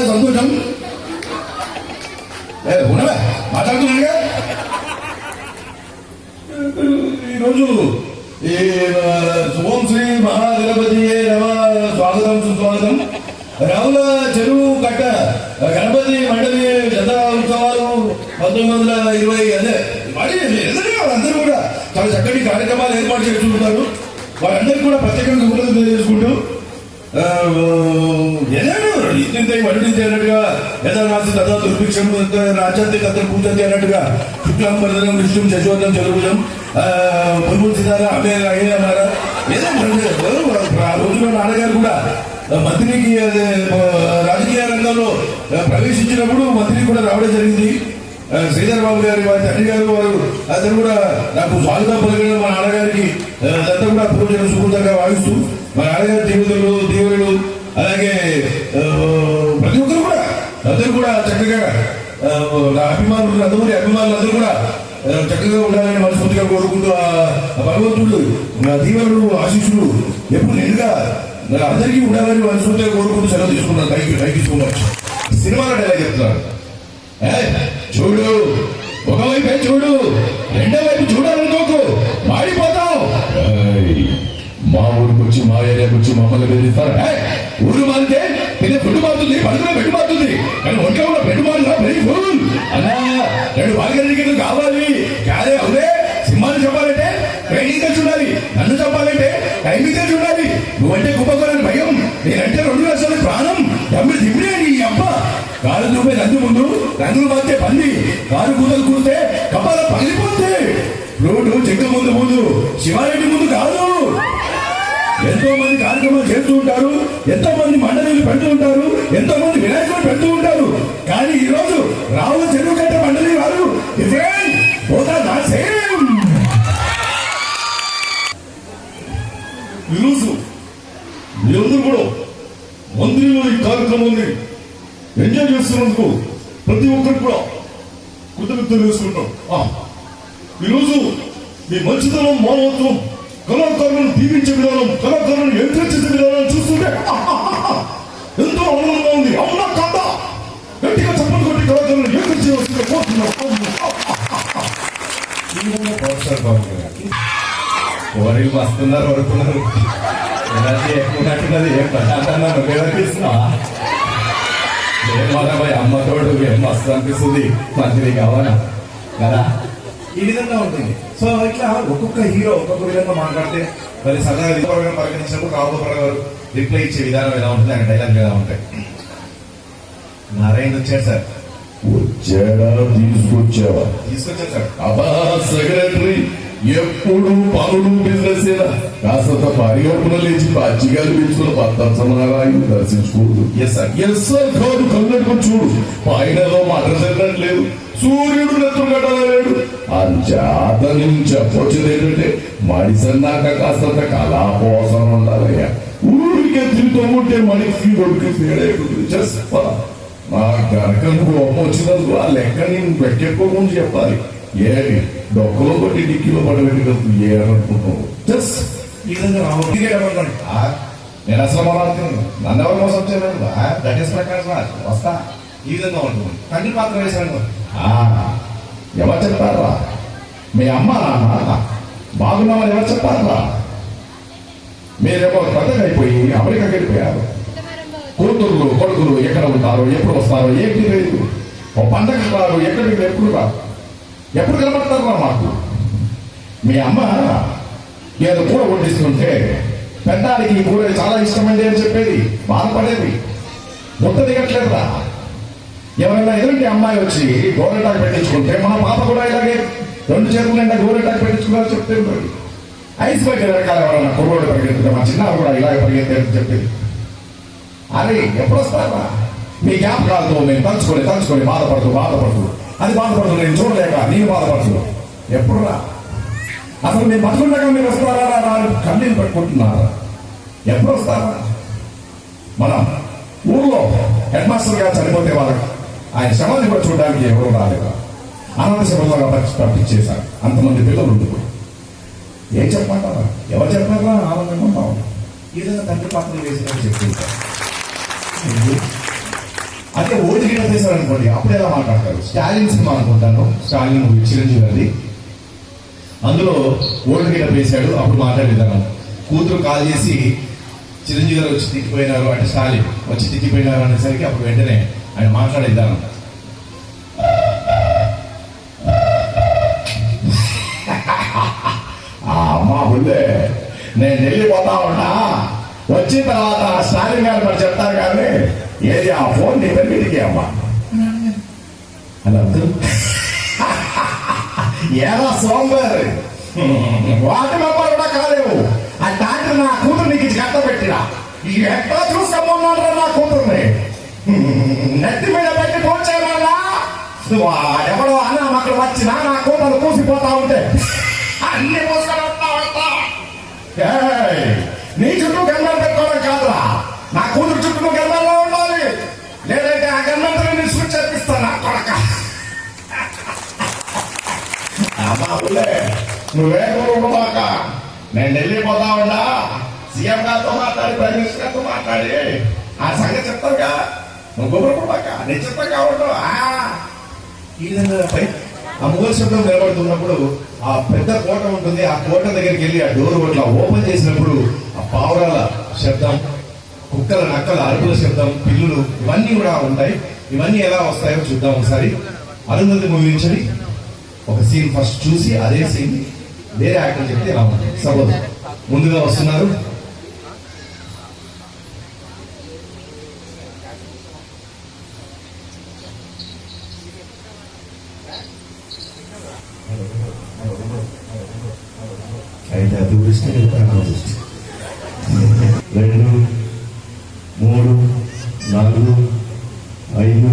చాలా సంతోషం? ఏ ఉండవే మాట్లాడుతున్నానుగా ఈరోజు ఈ ఓం శ్రీ మహాగణపతి నమ. స్వాగతం సుస్వాగతం. రావుల చెరువు కట్ట గణపతి మండలి జత ఉత్సవాలు పంతొమ్మిది వందల ఇరవై అదే మరి ఎదురు వాళ్ళందరూ కూడా చాలా చక్కటి కార్యక్రమాలు ఏర్పాటు చేస్తుంటారు వారందరికీ కూడా ప్రత్యేకంగా కృతజ్ఞతలు తెలియజేసుకుంటూ ఇంత వడ్డించి అన్నట్టుగా యథానాసి తదా దుర్భిక్షం రాజ్యాంతి కథ పూజంతి అన్నట్టుగా శుక్లం వరదనం విష్ణు శశివర్ధం చతుర్భుజం పురుగు సీతారా అభయ అయ్యారా ఏదో ఆ రోజులో నాన్నగారు కూడా మంత్రికి రాజకీయ రంగంలో ప్రవేశించినప్పుడు మంత్రి కూడా రావడం జరిగింది. శ్రీధర్ బాబు గారి వారి తండ్రి గారు వారు అతను కూడా నాకు స్వాగతం పలికిన మా నాన్నగారికి ఆ, అదంతా కూడా పూజలు సుకృతంగా భావిస్తూ మా నాన్నగారి దేవుతులు దేవుళ్ళు అలాగే ప్రతి ఒక్కరు కూడా అందరూ కూడా చక్కగా నా అభిమానులు అందరి అభిమానులు అందరూ కూడా చక్కగా ఉండాలని మనస్ఫూర్తిగా కోరుకుంటూ ఆ భగవంతుడు నా దీవెనలు ఆశీస్సులు ఎప్పుడు నిండుగా నా అందరికీ ఉండాలని మనస్ఫూర్తిగా కోరుకుంటూ సెలవు తీసుకున్నాను. Thank you thank you so much సినిమాలో డైలాగ్ చెప్తున్నాను. చూడు. ఒకవైపే చూడు? రెండో వైపు చూడాలనుకోకు మాడిపోతావు. మా ఊరికి వచ్చి మా ఏరియాకి వచ్చి మమ్మల్ని బెదిరిస్తారు? ఏయ్, ఊరు మారితే ఇది ఫుడ్ మారుతుంది పడుకునే బెడ్ మారుతుంది. కానీ ఒంట్లో కూడా బెడ్ మారుగా వెరీ ఫుల్. అన్నా రెండు బాగా కావాలి. కాదే అవునే? సింహాన్ని చెప్పాలంటే ట్రైనింగ్ తెలిసి ఉండాలి నన్ను చెప్పాలంటే టైమింగ్ తెలిసి ఉండాలి నువ్వంటే కుప్పకోరని భయం. నేనంటే రెండు లక్షల రంగులు మారితే పంది కారు కూతలు కూడితే కపాల పగిలిపోతే. రోడ్డు చెక్క ముందు ముందు శివారెడ్డి ముందు కాదు. ఎంతో మంది కార్యక్రమాలు చేస్తూ ఉంటారు ఎంతో మంది మండలీలు పెడుతూ ఉంటారు ఎంతో మంది వినాయకులు పెడుతూ ఉంటారు. కానీ ఈ రోజు రావుల చెరువు కట్ట మండలి వారు డిఫరెంట్ పోతా నా ఈరోజు మీరందరూ కూడా మందిరంలో ఈ కార్యక్రమాన్ని ఎంజాయ్ చేస్తున్నందుకు కృతజ్ఞతలు వేసుకుంటాం ఈరోజు మీ మంచితనం మానవత్వం కళాకారులను దీవించే విధానం కళాకారులను ఎంకరేజ్ విధానం చూస్తుంటే ఎంతో ఆనందంగా ఉంది. అవునా కాదా? గట్టిగా చప్పలు కొట్టి కళాకారులను ఎంకరేజ్ చేయవలసిందిగా కోరుతున్నాం కోరిలు వస్తున్నారు వరుకున్నారు. ఎనర్జీ ఎక్కువ ఉన్నట్టున్నది ఏ ప్రశాంతంగా నువ్వేమనిపిస్తున్నావా ఏం బాబాయ్ అమ్మ తోడు ఏం మస్తు అనిపిస్తుంది. మంచిది కావాలా? కదా? ఈ విధంగా ఉంటుంది. సో ఇట్లా ఒక్కొక్క హీరో ఒక్కొక్క విధంగా మాట్లాడితే మరి సరదాగా విధపరంగా పరిగణించినప్పుడు రావుగోపాల్ గారు రిప్లై ఇచ్చే విధానం ఎలా ఉంటుంది ఆయన డైలాగ్ ఎలా ఉంటాయి. నారాయణ వచ్చాడు సార్. వచ్చాడా? తీసుకొచ్చావా? తీసుకొచ్చాడు సార్. అబ్బా సెక్రటరీ ఎప్పుడు పనులు బిజినెస్ కాస్త పరిగొప్పున లేచి పచ్చిగాలు పెంచుకున్న పత్తనారాయణ దర్శించుకోదు ఎస్ ఎస్ సార్ కాదు కన్నట్టు చూడు. పైనలో మాట లేదు సూర్యుడు నెత్తురు కట్టలేడు నేను చెప్పొచ్చేది ఏంటంటే మడిసన్నాక కాస్తంత కళాపోసం ఉండాలయ్యా. ఊరికే తిరుగుతూ ఉంటే మడికి కొడుకు తేడేటుంది చెప్ప నా కనుక కోపం వచ్చినందుకు ఆ లెక్క నేను పెట్టెక్కోకుండా చెప్పాలి. ఏమి డొక్కలో కొట్టి డిక్కీలో పడబెట్టుకెళ్తూ ఏ అనుకుంటున్నావు? జస్ట్ ఈ విధంగా నేను అసలు మాట్లాడుతున్నాను నన్ను ఎవరు మోసం చేయలేదు? దట్ ఈస్ మై వస్తా. ఈ విధంగా ఉంటుంది. తండ్రి పాత్ర వేశాను ఎవరు చెప్పారా? మీ అమ్మ నాన్న బాగున్నామని ఎవరు చెప్పారా? మీరేమో పెద్దగా అయిపోయి అమెరికాకి వెళ్ళిపోయారు. కూతుర్లు కొడుకులు ఎక్కడ ఉంటారో ఎప్పుడు వస్తారో ఏంటి లేదు ఓ పండగ రారు ఎక్కడికి ఎప్పుడు రారు? ఎప్పుడు కనబడతారా మాకు. మీ అమ్మ ఏదో కూర వండిస్తుంటే పెద్దానికి ఈ కూర చాలా ఇష్టమండి అని చెప్పేది. బాధపడేది. ముద్ద దిగట్లేదురా. ఎవరైనా ఎదురుంటి అమ్మాయి వచ్చి గోరెటాకు పెట్టించుకుంటే మన పాప కూడా ఇలాగే రెండు చేతుల నిండా గోరెటాకు పెట్టించుకున్నారు చెప్తే ఐస్ బయట రకాల ఎవరైనా కుర్రోడు పరిగెత్తుంటే మా చిన్నారు కూడా ఇలాగే పరిగెత్తారని చెప్పేది. అరే ఎప్పుడు వస్తారా మీ జ్ఞాపకాలతో మేము తలుచుకొని తలుచుకొని బాధపడుతూ బాధపడుతూ అది బాధపడుతుంది నేను చూడలేక నేను బాధపడుతున్నా ఎప్పుడు రా అసలు మీరు బతుకుండగా మీరు వస్తారా రా అని కన్నీళ్ళు పెట్టుకుంటున్నారా? ఎప్పుడు వస్తారా? మనం ఊళ్ళో హెడ్ మాస్టర్ గారు చనిపోతే వాళ్ళకి ఆయన శవాన్ని కూడా చూడడానికి ఎవరు రాలేదా? అనాథ శవంలాగా పంపించేశారు. అంతమంది పిల్లలు ఉండిపోయి ఏం చెప్పమంటారా? ఎవరు చెప్పారా ఆనందంగా ఉన్నాం ఏదైనా తండ్రి పాత్ర వేసినట్టు చెప్తుంటారు అదే ఓటు గిట్ట చేశారు అనుకోండి అప్పుడు ఎలా మాట్లాడతారు? స్టాలిన్ సినిమా అనుకుంటాను. స్టాలిన్ చిరంజీవి అది. అందులో ఓటు గిట్ట వేశాడు అప్పుడు మాట్లాడే విధానం. కూతురు కాల్ చేసి చిరంజీవి గారు వచ్చి తిట్టిపోయినారు అంటే స్టాలిన్ వచ్చి తిట్టిపోయినారు అనేసరికి అప్పుడు వెంటనే ఆయన మాట్లాడే విధానం. ఆ నేను వెళ్ళిపోతా ఉన్నా. వచ్చిన తర్వాత స్టాలిన్ గారు మరి చెప్తారు కానీ ఏది ఆ ఫోన్ నీ పెరిగిటికి అమ్మా? అలా ఎలా సోంబేరి వాటి మెంబర్ కూడా కాలేవు. ఆ డాక్టర్ నా కూతురు నీకు ఇచ్చి కట్టబెట్టిరా ఈ ఎట్లా చూసుకోమన్నాడు నా కూతుర్ని. నెత్తి మీద పెట్టి ఫోన్ చేయమన్నా ఎవడో అన్న అక్కడ వచ్చినా నా కూతురు కూసిపోతా ఉంటే. అన్ని మూసుకొని వస్తా వస్తా అమ్మా ఊళ్ళే నువ్వే ఉండమాక నేను ఢిల్లీ పోతా ఉన్నా. సీఎం గారితో మాట్లాడి ప్రైమ్ మినిస్టర్ గారితో మాట్లాడి. ఆ సంగతి చెప్తావుగా నువ్వు గుబరపడమాక నేను చెప్తాగా ఉండవు ఈ విధంగా ఆ మూల శబ్దం నిలబడుతున్నప్పుడు ఆ పెద్ద కోట ఉంటుంది. ఆ కోట దగ్గరికి వెళ్ళి ఆ డోర్ ఇట్లా ఓపెన్ చేసినప్పుడు ఆ పావురాల శబ్దం కుక్కల నక్కల అరుపుల శబ్దం పిల్లులు ఇవన్నీ కూడా ఉంటాయి. ఇవన్నీ ఎలా వస్తాయో చూద్దాం ఒకసారి. అరుంధతి ముగించండి. ఒక సీన్ ఫస్ట్ చూసి అదే సీన్ వేరే యాక్టర్ చెప్తే రావాలి సపోజ్ ముందుగా వస్తున్నారు. అయితే రెండు మూడు నాలుగు ఐదు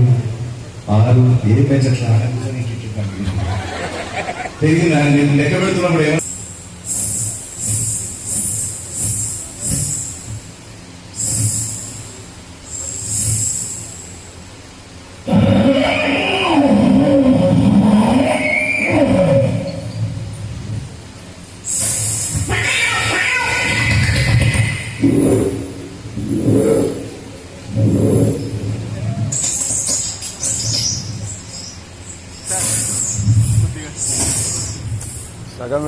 ఆరు ఏ పెంచట్లా? పెరిగిందని నేను లెక్క పెడుతున్నప్పుడు ఏమో సగం